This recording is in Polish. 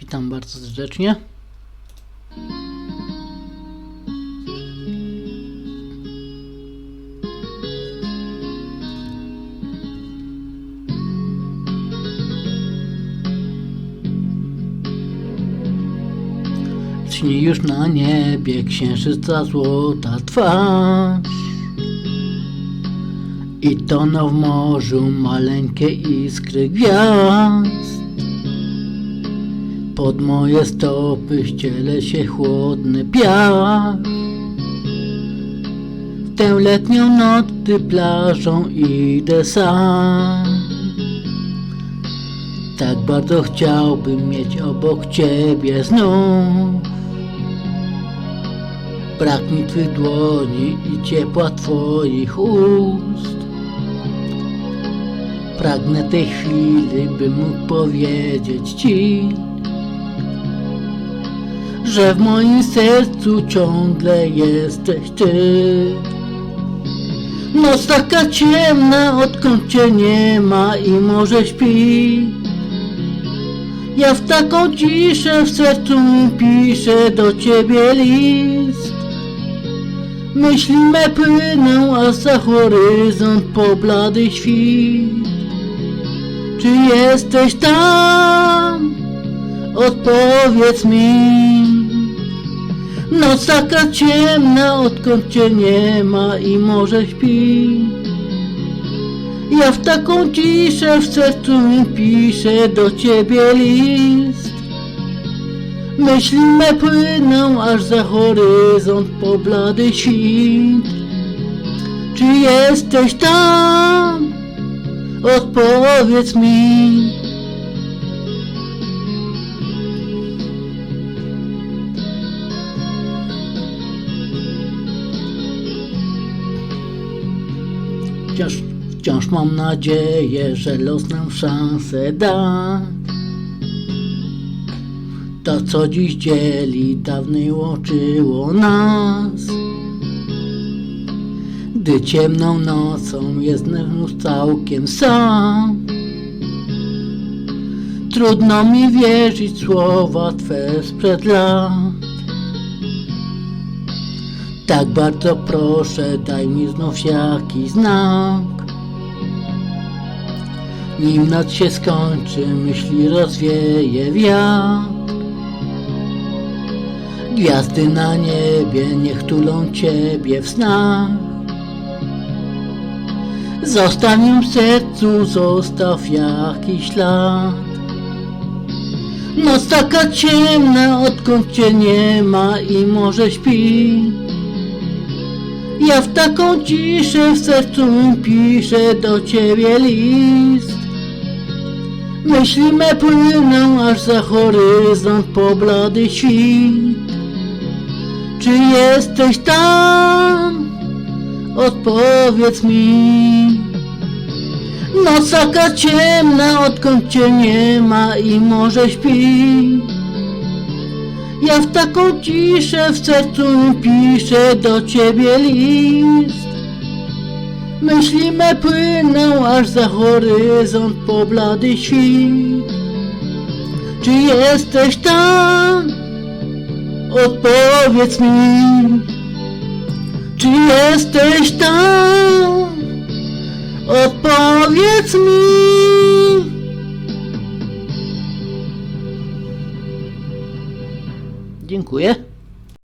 Witam bardzo serdecznie. Śni już na niebie księżyca złota twarz I toną w morzu maleńkie iskry gwiazd Pod moje stopy ściele się chłodny piach. W tę letnią noc, gdy plażą idę sam. Tak bardzo chciałbym mieć obok ciebie znów. Brak mi twych dłoni i ciepła twoich ust. Pragnę tej chwili, bym mógł powiedzieć ci Że w moim sercu ciągle jesteś ty. Noc taka ciemna, odkąd cię nie ma i może śpi. Ja w taką ciszę w sercu piszę do ciebie list. Myśli me płyną, a za horyzont po blady świt. Czy jesteś tam? Odpowiedz mi Noc taka ciemna, odkąd cię nie ma i może śpi. Ja w taką ciszę w sercu mi piszę do ciebie list. Myśli me płyną aż za horyzont po blady świt. Czy jesteś tam? Odpowiedz mi Wciąż, wciąż mam nadzieję, że los nam szansę da. To, co dziś dzieli, dawniej łączyło nas. Gdy ciemną nocą jest znów całkiem sam. Trudno mi wierzyć słowa Twe sprzed lat. Tak bardzo proszę, daj mi znów jakiś znak. Nim noc się skończy, myśli rozwieje wiatr. Gwiazdy na niebie niech tulą Ciebie w snach. Zostaw w sercu, zostaw jakiś ślad. Noc taka ciemna, odkąd Cię nie ma i może śpi. Ja w taką ciszę w sercu piszę do ciebie list. Myśli me płyną aż za horyzont po blady świt. Czy jesteś tam? Odpowiedz mi. Noc taka ciemna, odkąd cię nie ma i może śpi. Ja w taką ciszę w sercu piszę do ciebie list. Myśli me płyną aż za horyzont po blady świt. Czy jesteś tam? Odpowiedz mi. Czy jesteś tam? Odpowiedz mi. Dziękuję.